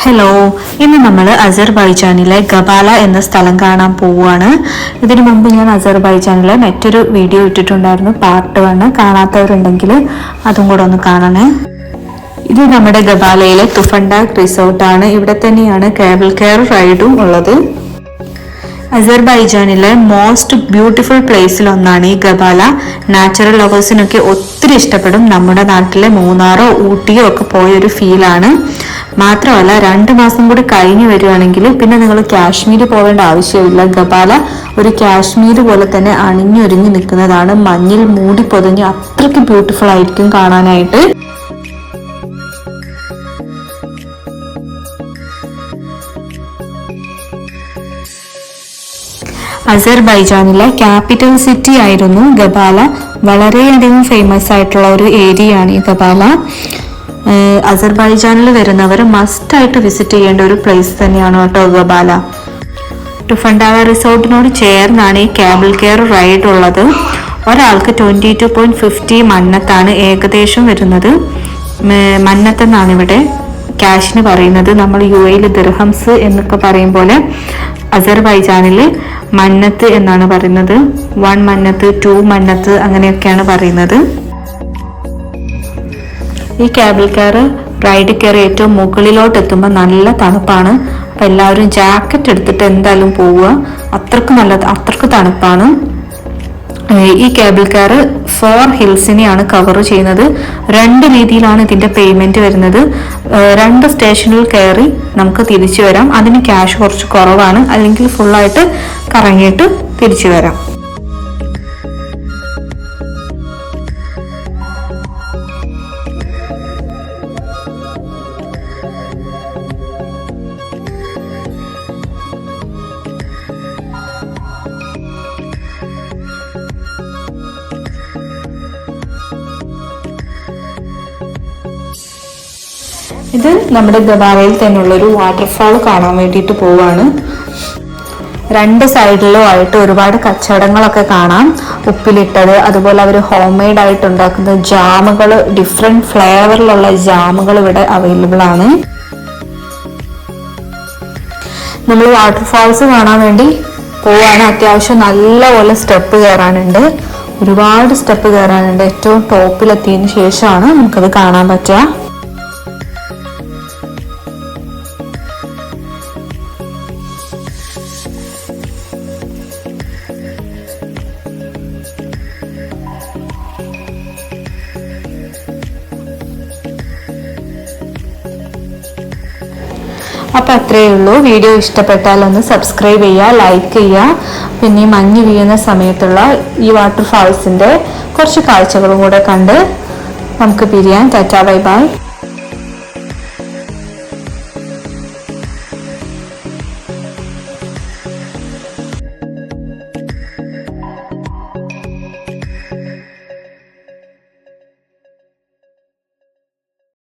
Hello ഇന്ന് നമ്മൾ അസർബൈജാനിലെ ഗബാല എന്ന സ്ഥലം കാണാൻ പോവുകയാണ്. ഇതിനു മുമ്പ് ഞാൻ അസർബൈജാനിലെ മറ്റൊരു വീഡിയോ ഇട്ടിട്ടുണ്ടായിരുന്നു. പാർട്ട് വണ് കാണാത്തവരുണ്ടെങ്കിൽ അതും കൂടെ ഒന്ന് കാണണേ. ഇത് നമ്മുടെ ഗബാലയിലെ തുഫണ്ടാക് റിസോർട്ടാണ് ഇവിടെ തന്നെയാണ് കേബിൾ കെയർ റൈഡും ഉള്ളത്. അസർബൈജാനിലെ മോസ്റ്റ് ബ്യൂട്ടിഫുൾ പ്ലേസിലൊന്നാണ് ഈ ഗബാല. നാച്ചുറൽ ലവേഴ്സിനൊക്കെ ഒത്തിരി ഇഷ്ടപ്പെടും. നമ്മുടെ നാട്ടിലെ മൂന്നാറോ ഊട്ടിയോ ഒക്കെ പോയൊരു ഫീലാണ് മാത്രമല്ല രണ്ട് മാസം കൂടി കഴിഞ്ഞു വരികയാണെങ്കിൽ പിന്നെ നിങ്ങൾ കാശ്മീർ പോകേണ്ട ആവശ്യമില്ല. ഗബാല ഒരു കാശ്മീർ പോലെ തന്നെ അണിഞ്ഞൊരുങ്ങി നിൽക്കുന്നതാണ്. മഞ്ഞിൽ മൂടി പൊതിഞ്ഞ് അത്രയ്ക്ക് ബ്യൂട്ടിഫുൾ ആയിരിക്കും കാണാനായിട്ട്. അസർബൈജാനിലെ ക്യാപിറ്റൽ സിറ്റി ആയിരുന്നു ഗബാല വളരെയധികം ഫേമസ് ആയിട്ടുള്ള ഒരു ഏരിയയാണ് ഈ ഗബാല അസർബൈജാനിൽ വരുന്നവർ മസ്റ്റ് ആയിട്ട് വിസിറ്റ് ചെയ്യേണ്ട ഒരു പ്ലേസ് തന്നെയാണ് കേട്ടോ ഗബാല ടുഫണ്ടാവ റിസോർട്ടിനോട് ചേർന്നാണ് ഈ കേബിൾ കെയർ റൈഡ് ഉള്ളത്. ഒരാൾക്ക് ട്വന്റി ടു പോയിന്റ് ഫിഫ്റ്റി മന്നത്താണ് ഏകദേശം വരുന്നത്. മന്നത്തെന്നാണ് ഇവിടെ ക്യാഷിന് പറയുന്നത്. നമ്മൾ യു എയിൽ ദിർഹംസ് എന്നൊക്കെ പറയും പോലെ അസർബൈജാനിൽ മന്നത്ത് എന്നാണ് പറയുന്നത്. വൺ മന്നത്ത് ടു മന്നത്ത് അങ്ങനെയൊക്കെയാണ് പറയുന്നത്. ഈ കേബിൾ കാർ റൈഡ് കയറി ഏറ്റവും മുകളിലോട്ട് എത്തുമ്പോൾ നല്ല തണുപ്പാണ്. അപ്പൊ എല്ലാവരും ജാക്കറ്റ് എടുത്തിട്ട് എന്തായാലും പോവുക. അത്രയ്ക്ക് നല്ല അത്രയ്ക്ക് തണുപ്പാണ്. ഈ കേബിൾ കാർ ഫോർ ഹിൽസിനെയാണ് കവർ ചെയ്യുന്നത്. രണ്ട് രീതിയിലാണ് ഇതിന്റെ പേയ്മെന്റ് വരുന്നത്. രണ്ട് സ്റ്റേഷനിൽ കയറി നമുക്ക് തിരിച്ചു വരാം. അതിന് ക്യാഷ് കുറച്ച് കുറവാണ്. അല്ലെങ്കിൽ ഫുള്ളായിട്ട് കറങ്ങിയിട്ട് തിരിച്ചു വരാം. ഇത് നമ്മുടെ ഗവാറയിൽ തന്നെയുള്ള ഒരു വാട്ടർഫാൾ കാണാൻ വേണ്ടിയിട്ട് പോവാണ്. രണ്ട് സൈഡിലും ആയിട്ട് ഒരുപാട് കച്ചവടങ്ങളൊക്കെ കാണാം. ഉപ്പിലിട്ടത് അതുപോലെ അവർ ഹോം മെയ്ഡ് ആയിട്ട് ഉണ്ടാക്കുന്ന ജാമുകൾ ഡിഫറെന്റ് ഫ്ലേവറിലുള്ള ജാമുകൾ ഇവിടെ അവൈലബിൾ ആണ്. നമ്മൾ വാട്ടർഫാൾസ് കാണാൻ വേണ്ടി പോവാണ്. അത്യാവശ്യം നല്ലപോലെ സ്റ്റെപ്പ് കയറാനുണ്ട് ഒരുപാട് സ്റ്റെപ്പ് കയറാനുണ്ട് ഏറ്റവും ടോപ്പിലെത്തിയതിന് ശേഷമാണ് നമുക്കത് കാണാൻ പറ്റുക. അപ്പൊ അത്രയേ ഉള്ളൂ. വീഡിയോ ഇഷ്ടപ്പെട്ടാൽ ഒന്ന് സബ്സ്ക്രൈബ് ചെയ്യുക ലൈക്ക് ചെയ്യുക. പിന്നെ ഈ മഞ്ഞ് വീഴുന്ന സമയത്തുള്ള ഈ വാട്ടർഫാൾസിന്റെ കുറച്ച് കാഴ്ചകളും കൂടെ കണ്ട് നമുക്ക് പിരിയാൻ. Tata bye bye.